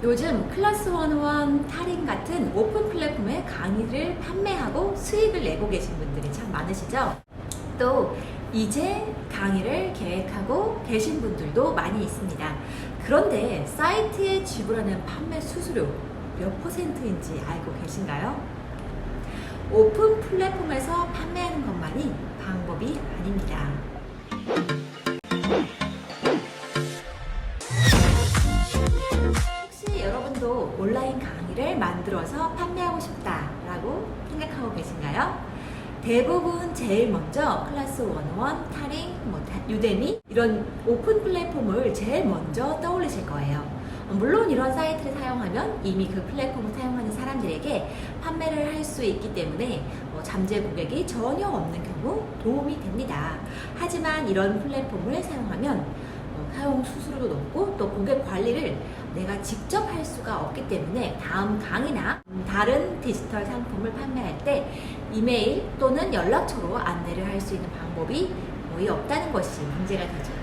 요즘 클래스 101 타링 같은 오픈 플랫폼의 강의를 판매하고 수익을 내고 계신 분들이 참 많으시죠? 또 이제 강의를 계획하고 계신 분들도 많이 있습니다. 그런데 사이트에 지불하는 판매 수수료 몇 퍼센트인지 알고 계신가요? 오픈 플랫폼에서 판매하는 것만이 방법이 아닙니다. 만들어서 판매하고 싶다라고 생각하고 계신가요? 대부분 제일 먼저 클래스 101, 타링, 뭐 다- 유데미 이런 오픈 플랫폼을 제일 먼저 떠올리실 거예요. 어, 물론 이런 사이트를 사용하면 이미 그 플랫폼을 사용하는 사람들에게 판매를 할 수 있기 때문에 어, 잠재 고객이 전혀 없는 경우 도움이 됩니다. 하지만 이런 플랫폼을 사용하면 어, 사용 수수료도 높고 또 고객 관리를 내가 직접 할 수가 없기 때문에 다음 강의나 음, 다른 디지털 상품을 판매할 때 이메일 또는 연락처로 안내를 할 수 있는 방법이 거의 없다는 것이 문제가 되죠.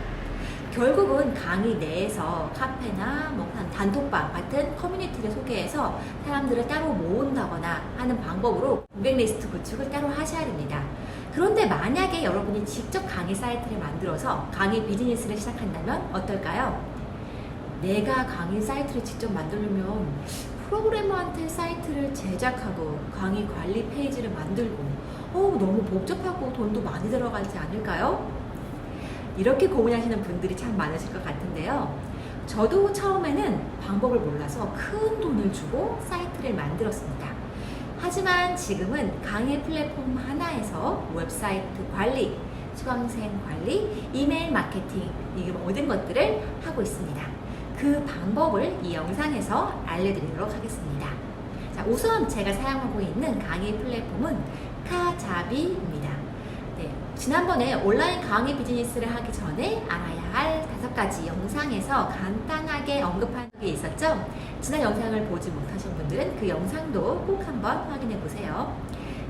결국은 강의 내에서 카페나 뭐 단- 단톡방 같은 커뮤니티를 소개해서 사람들을 따로 모은다거나 하는 방법으로 고객 리스트 구축을 따로 하셔야 됩니다. 그런데 만약에 여러분이 직접 강의 사이트를 만들어서 강의 비즈니스를 시작한다면 어떨까요? 내가 강의 사이트를 직접 만들려면 프로그래머한테 사이트를 제작하고 강의 관리 페이지를 만들고 어 너무 복잡하고 돈도 많이 들어가지 않을까요? 이렇게 고민하시는 분들이 참 많으실 것 같은데요. 저도 처음에는 방법을 몰라서 큰 돈을 주고 사이트를 만들었습니다. 하지만 지금은 강의 플랫폼 하나에서 웹사이트 관리, 수강생 관리, 이메일 마케팅, 이 모든 것들을 하고 있습니다. 그 방법을 이 영상에서 알려드리도록 하겠습니다. 자, 우선 제가 사용하고 있는 강의 플랫폼은 카자비입니다. 네, 지난번에 온라인 강의 비즈니스를 하기 전에 알아야 할 다섯 가지 영상에서 간단하게 언급한 게 있었죠? 지난 영상을 보지 못하신 분들은 그 영상도 꼭 한번 확인해 보세요.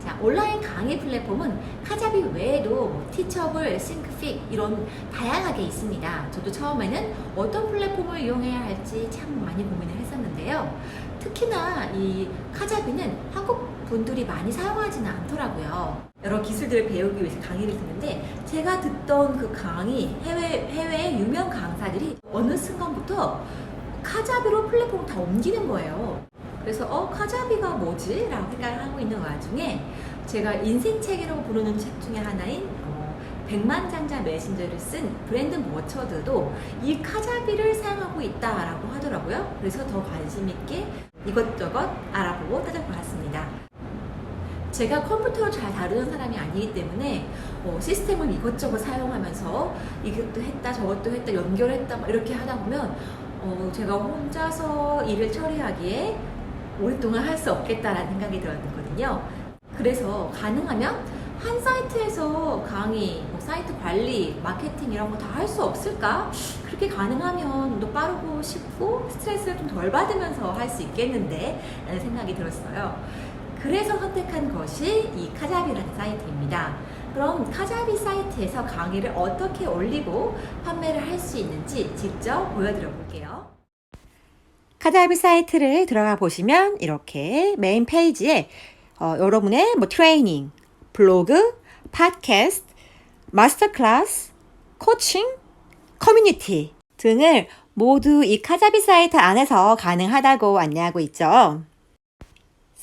자, 온라인 강의 플랫폼은 카자비 외에도 뭐 티처블, 싱크픽 이런 다양하게 있습니다. 저도 처음에는 어떤 플랫폼을 이용해야 할지 참 많이 고민을 했었는데요. 특히나 이 카자비는 한국 분들이 많이 사용하지는 않더라고요. 여러 기술들을 배우기 위해서 강의를 듣는데 제가 듣던 그 강의 해외 해외의 유명 강사들이 어느 순간부터 카자비로 플랫폼을 다 옮기는 거예요. 그래서 어 카자비가 뭐지? 라고 생각을 하고 있는 와중에 제가 인생책이라고 부르는 책 중에 하나인 어, 백만장자 메신저를 쓴 브랜든 워처드도 이 카자비를 사용하고 있다라고 하더라고요. 그래서 더 관심 있게 이것저것 알아보고 따져보았습니다. 제가 컴퓨터를 잘 다루는 사람이 아니기 때문에 어, 시스템을 이것저것 사용하면서 이것도 했다 저것도 했다 연결했다 막 이렇게 하다 보면 어, 제가 혼자서 일을 처리하기에 오랫동안 할 수 없겠다라는 생각이 들었거든요. 그래서 가능하면 한 사이트에서 강의, 뭐 사이트 관리, 마케팅 이런 거 다 할 수 없을까? 그렇게 가능하면 더 빠르고 쉽고 스트레스를 좀 덜 받으면서 할 수 있겠는데 라는 생각이 들었어요. 그래서 선택한 것이 이 카자비라는 사이트입니다. 그럼 카자비 사이트에서 강의를 어떻게 올리고 판매를 할 수 있는지 직접 보여드려 볼게요. 카자비 사이트를 들어가 보시면 이렇게 메인 페이지에 어, 여러분의 뭐 트레이닝, 블로그, 팟캐스트, 마스터 클래스, 코칭, 커뮤니티 등을 모두 이 카자비 사이트 안에서 가능하다고 안내하고 있죠.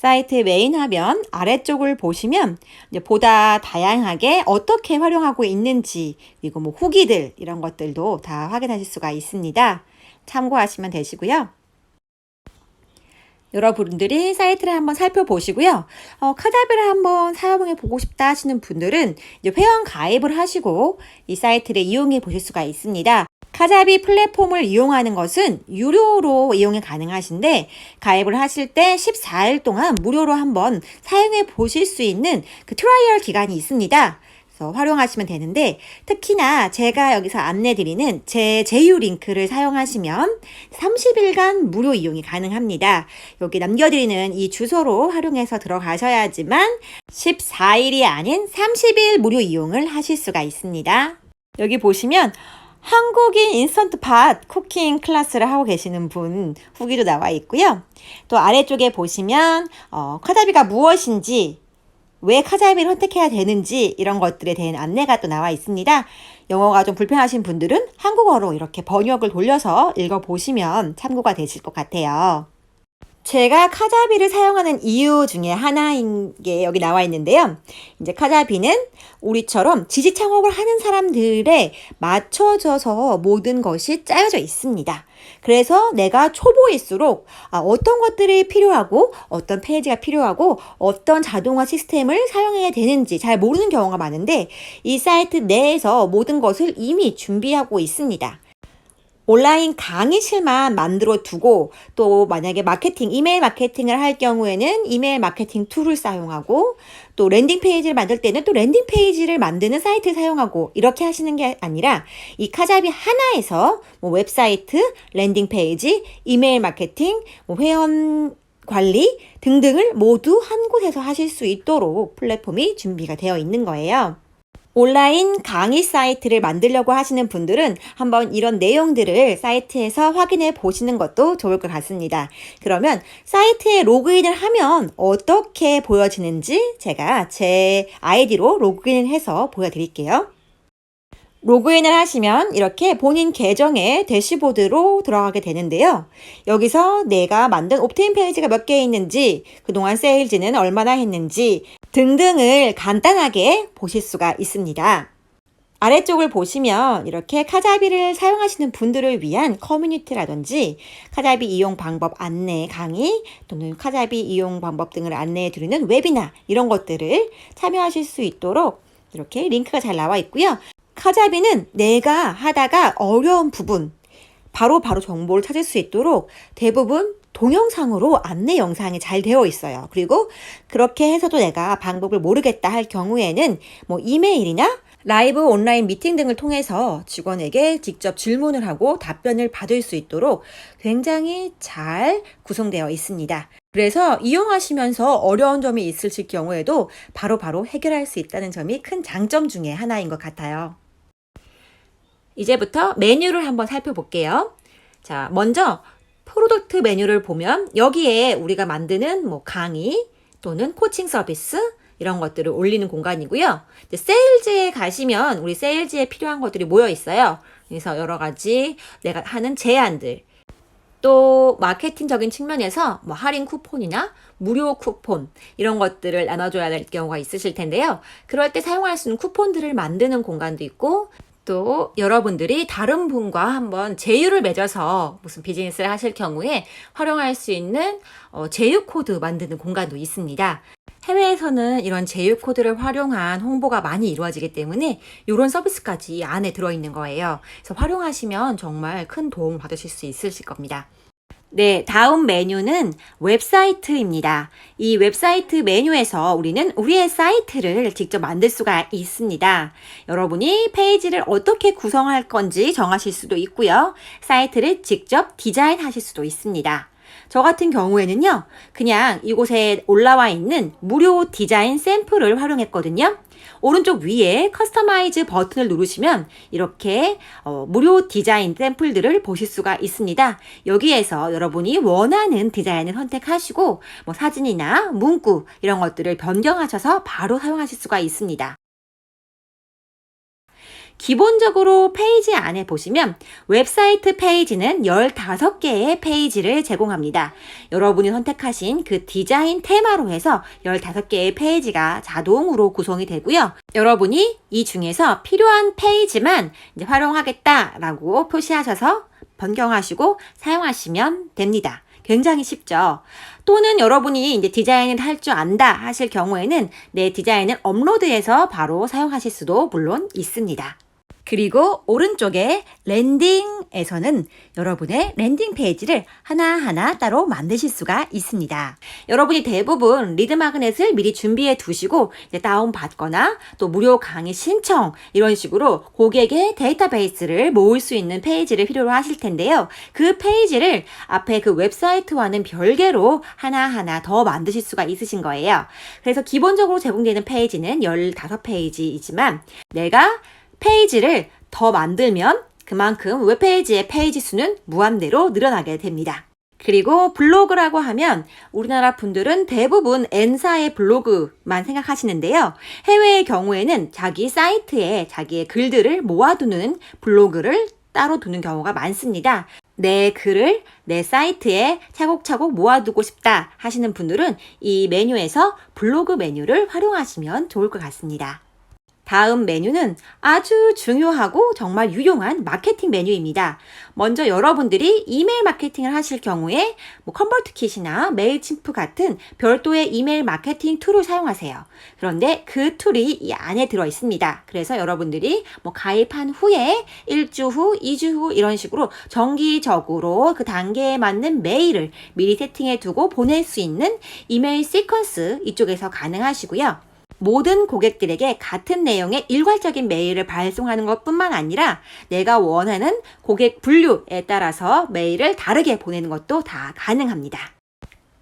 사이트의 메인 화면 아래쪽을 보시면 보다 다양하게 어떻게 활용하고 있는지 그리고 뭐 후기들 이런 것들도 다 확인하실 수가 있습니다. 참고하시면 되시고요. 여러분들이 사이트를 한번 살펴보시고요. 어, 카자비를 한번 사용해 보고 싶다 하시는 분들은 회원 가입을 하시고 이 사이트를 이용해 보실 수가 있습니다. 카자비 플랫폼을 이용하는 것은 유료로 이용이 가능하신데 가입을 하실 때 14일 동안 무료로 한번 사용해 보실 수 있는 그 트라이얼 기간이 있습니다. 활용하시면 되는데 특히나 제가 여기서 안내 드리는 제 제휴 링크를 사용하시면 30일간 무료 이용이 가능합니다. 여기 남겨드리는 이 주소로 활용해서 들어가셔야지만 14일이 아닌 30일 무료 이용을 하실 수가 있습니다. 여기 보시면 한국인 인스턴트 팟 쿠킹 클래스를 하고 계시는 분 후기도 나와 있고요. 또 아래쪽에 보시면 어, 카자비가 무엇인지 왜 카자비를 선택해야 되는지 이런 것들에 대한 안내가 또 나와 있습니다. 영어가 좀 불편하신 분들은 한국어로 이렇게 번역을 돌려서 읽어보시면 참고가 되실 것 같아요. 제가 카자비를 사용하는 이유 중에 하나인 게 여기 나와 있는데요. 이제 카자비는 우리처럼 지식 창업을 하는 사람들에 맞춰져서 모든 것이 짜여져 있습니다. 그래서 내가 초보일수록 아, 어떤 것들이 필요하고 어떤 페이지가 필요하고 어떤 자동화 시스템을 사용해야 되는지 잘 모르는 경우가 많은데 이 사이트 내에서 모든 것을 이미 준비하고 있습니다. 온라인 강의실만 만들어 두고 또 만약에 마케팅, 이메일 마케팅을 할 경우에는 이메일 마케팅 툴을 사용하고 또 랜딩 페이지를 만들 때는 또 랜딩 페이지를 만드는 사이트를 사용하고 이렇게 하시는 게 아니라 이 카자비 하나에서 뭐 웹사이트, 랜딩 페이지, 이메일 마케팅, 뭐 회원 관리 등등을 모두 한 곳에서 하실 수 있도록 플랫폼이 준비가 되어 있는 거예요. 온라인 강의 사이트를 만들려고 하시는 분들은 한번 이런 내용들을 사이트에서 확인해 보시는 것도 좋을 것 같습니다. 그러면 사이트에 로그인을 하면 어떻게 보여지는지 제가 제 아이디로 로그인을 해서 보여드릴게요. 로그인을 하시면 이렇게 본인 계정의 대시보드로 들어가게 되는데요. 여기서 내가 만든 옵테인 페이지가 몇 개 있는지, 그동안 세일즈는 얼마나 했는지 등등을 간단하게 보실 수가 있습니다. 아래쪽을 보시면 이렇게 카자비를 사용하시는 분들을 위한 커뮤니티라든지 카자비 이용 방법 안내 강의 또는 카자비 이용 방법 등을 안내해 드리는 웨비나 이런 것들을 참여하실 수 있도록 이렇게 링크가 잘 나와 있고요. 카자비는 내가 하다가 어려운 부분, 바로 바로 정보를 찾을 수 있도록 대부분 동영상으로 안내 영상이 잘 되어 있어요. 그리고 그렇게 해서도 내가 방법을 모르겠다 할 경우에는 뭐 이메일이나 라이브 온라인 미팅 등을 통해서 직원에게 직접 질문을 하고 답변을 받을 수 있도록 굉장히 잘 구성되어 있습니다. 그래서 이용하시면서 어려운 점이 있으실 경우에도 바로바로 해결할 수 있다는 점이 큰 장점 중에 하나인 것 같아요. 이제부터 메뉴를 한번 살펴볼게요. 자, 먼저 프로덕트 메뉴를 보면 여기에 우리가 만드는 뭐 강의 또는 코칭 서비스 이런 것들을 올리는 공간이고요. 세일즈에 가시면 우리 세일즈에 필요한 것들이 모여 있어요. 그래서 여러 가지 내가 하는 제안들 또 마케팅적인 측면에서 뭐 할인 쿠폰이나 무료 쿠폰 이런 것들을 나눠줘야 될 경우가 있으실 텐데요. 그럴 때 사용할 수 있는 쿠폰들을 만드는 공간도 있고 또 여러분들이 다른 분과 한번 제휴를 맺어서 무슨 비즈니스를 하실 경우에 활용할 수 있는 어, 제휴 코드 만드는 공간도 있습니다. 해외에서는 이런 제휴 코드를 활용한 홍보가 많이 이루어지기 때문에 이런 서비스까지 안에 들어있는 거예요. 그래서 활용하시면 정말 큰 도움 받으실 수 있으실 겁니다. 네, 다음 메뉴는 웹사이트입니다. 이 웹사이트 메뉴에서 우리는 우리의 사이트를 직접 만들 수가 있습니다. 여러분이 페이지를 어떻게 구성할 건지 정하실 수도 있고요. 사이트를 직접 디자인하실 수도 있습니다. 저 같은 경우에는요, 그냥 이곳에 올라와 있는 무료 디자인 샘플을 활용했거든요. 오른쪽 위에 커스터마이즈 버튼을 누르시면 이렇게 어, 무료 디자인 샘플들을 보실 수가 있습니다. 여기에서 여러분이 원하는 디자인을 선택하시고 뭐 사진이나 문구 이런 것들을 변경하셔서 바로 사용하실 수가 있습니다. 기본적으로 페이지 안에 보시면 웹사이트 페이지는 15개의 페이지를 제공합니다. 여러분이 선택하신 그 디자인 테마로 해서 15개의 페이지가 자동으로 구성이 되고요. 여러분이 이 중에서 필요한 페이지만 활용하겠다라고 표시하셔서 변경하시고 사용하시면 됩니다. 굉장히 쉽죠. 또는 여러분이 이제 디자인을 할 줄 안다 하실 경우에는 내 디자인을 업로드해서 바로 사용하실 수도 물론 있습니다. 그리고 오른쪽에 랜딩에서는 여러분의 랜딩 페이지를 하나하나 따로 만드실 수가 있습니다. 여러분이 대부분 리드 마그넷을 미리 준비해 두시고 다운받거나 또 무료 강의 신청 이런 식으로 고객의 데이터베이스를 모을 수 있는 페이지를 필요로 하실 텐데요. 그 페이지를 앞에 그 웹사이트와는 별개로 하나하나 더 만드실 수가 있으신 거예요. 그래서 기본적으로 제공되는 페이지는 15페이지이지만 내가 페이지를 더 만들면 그만큼 웹페이지의 페이지 수는 무한대로 늘어나게 됩니다. 그리고 블로그라고 하면 우리나라 분들은 대부분 N사의 블로그만 생각하시는데요. 해외의 경우에는 자기 사이트에 자기의 글들을 모아두는 블로그를 따로 두는 경우가 많습니다. 내 글을 내 사이트에 차곡차곡 모아두고 싶다 하시는 분들은 이 메뉴에서 블로그 메뉴를 활용하시면 좋을 것 같습니다. 다음 메뉴는 아주 중요하고 정말 유용한 마케팅 메뉴입니다. 먼저 여러분들이 이메일 마케팅을 하실 경우에 뭐 컨버트킷이나 메일침프 같은 별도의 이메일 마케팅 툴을 사용하세요. 그런데 그 툴이 이 안에 들어 있습니다. 그래서 여러분들이 뭐 가입한 후에 1주 후, 2주 후 이런 식으로 정기적으로 그 단계에 맞는 메일을 미리 세팅해 두고 보낼 수 있는 이메일 시퀀스 이쪽에서 가능하시고요. 모든 고객들에게 같은 내용의 일괄적인 메일을 발송하는 것 뿐만 아니라 내가 원하는 고객 분류에 따라서 메일을 다르게 보내는 것도 다 가능합니다.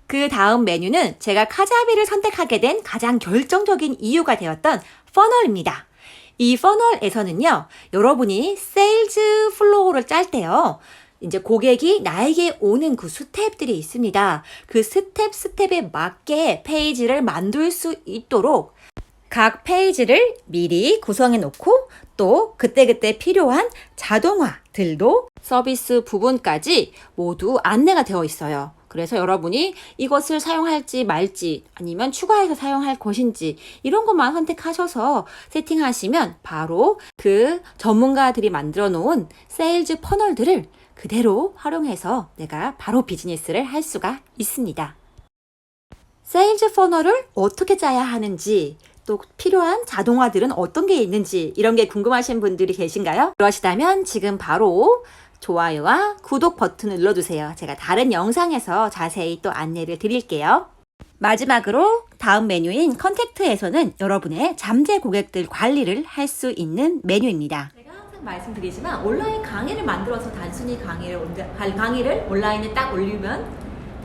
그 다음 메뉴는 제가 카자비를 선택하게 된 가장 결정적인 이유가 되었던 퍼널입니다. 이 퍼널에서는요, 여러분이 세일즈 플로우를 짤 때요, 이제 고객이 나에게 오는 그 스텝들이 있습니다. 그 스텝 스텝에 맞게 페이지를 만들 수 있도록 각 페이지를 미리 구성해 놓고 또 그때그때 필요한 자동화들도 서비스 부분까지 모두 안내가 되어 있어요. 그래서 여러분이 이것을 사용할지 말지 아니면 추가해서 사용할 것인지 이런 것만 선택하셔서 세팅하시면 바로 그 전문가들이 만들어 놓은 세일즈 퍼널들을 그대로 활용해서 내가 바로 비즈니스를 할 수가 있습니다. 세일즈 퍼널을 어떻게 짜야 하는지 또 필요한 자동화들은 어떤 게 있는지 이런 게 궁금하신 분들이 계신가요? 그러시다면 지금 바로 좋아요와 구독 버튼을 눌러주세요. 제가 다른 영상에서 자세히 또 안내를 드릴게요. 마지막으로 다음 메뉴인 컨택트에서는 여러분의 잠재 고객들 관리를 할 수 있는 메뉴입니다. 제가 항상 말씀드리지만 온라인 강의를 만들어서 단순히 강의를 강의를 온라인에 딱 올리면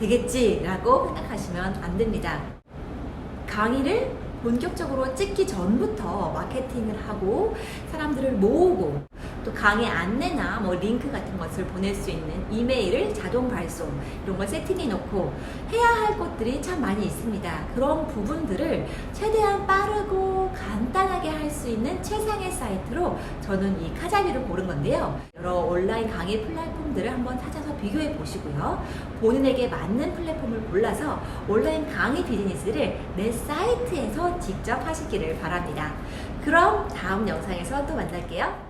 되겠지라고 생각하시면 안 됩니다. 강의를 본격적으로 찍기 전부터 마케팅을 하고 사람들을 모으고 또 강의 안내나 뭐 링크 같은 것을 보낼 수 있는 이메일을 자동 발송 이런 걸 세팅해 놓고 해야 할 것들이 참 많이 있습니다. 그런 부분들을 최대한 빠르고 간단하게 할 수 있는 최상의 사이트로 저는 이 카자비를 고른 건데요. 여러 온라인 강의 플랫폼들을 한번 찾아서 비교해 보시고요. 본인에게 맞는 플랫폼을 골라서 온라인 강의 비즈니스를 내 사이트에서 직접 하시기를 바랍니다. 그럼 다음 영상에서 또 만날게요.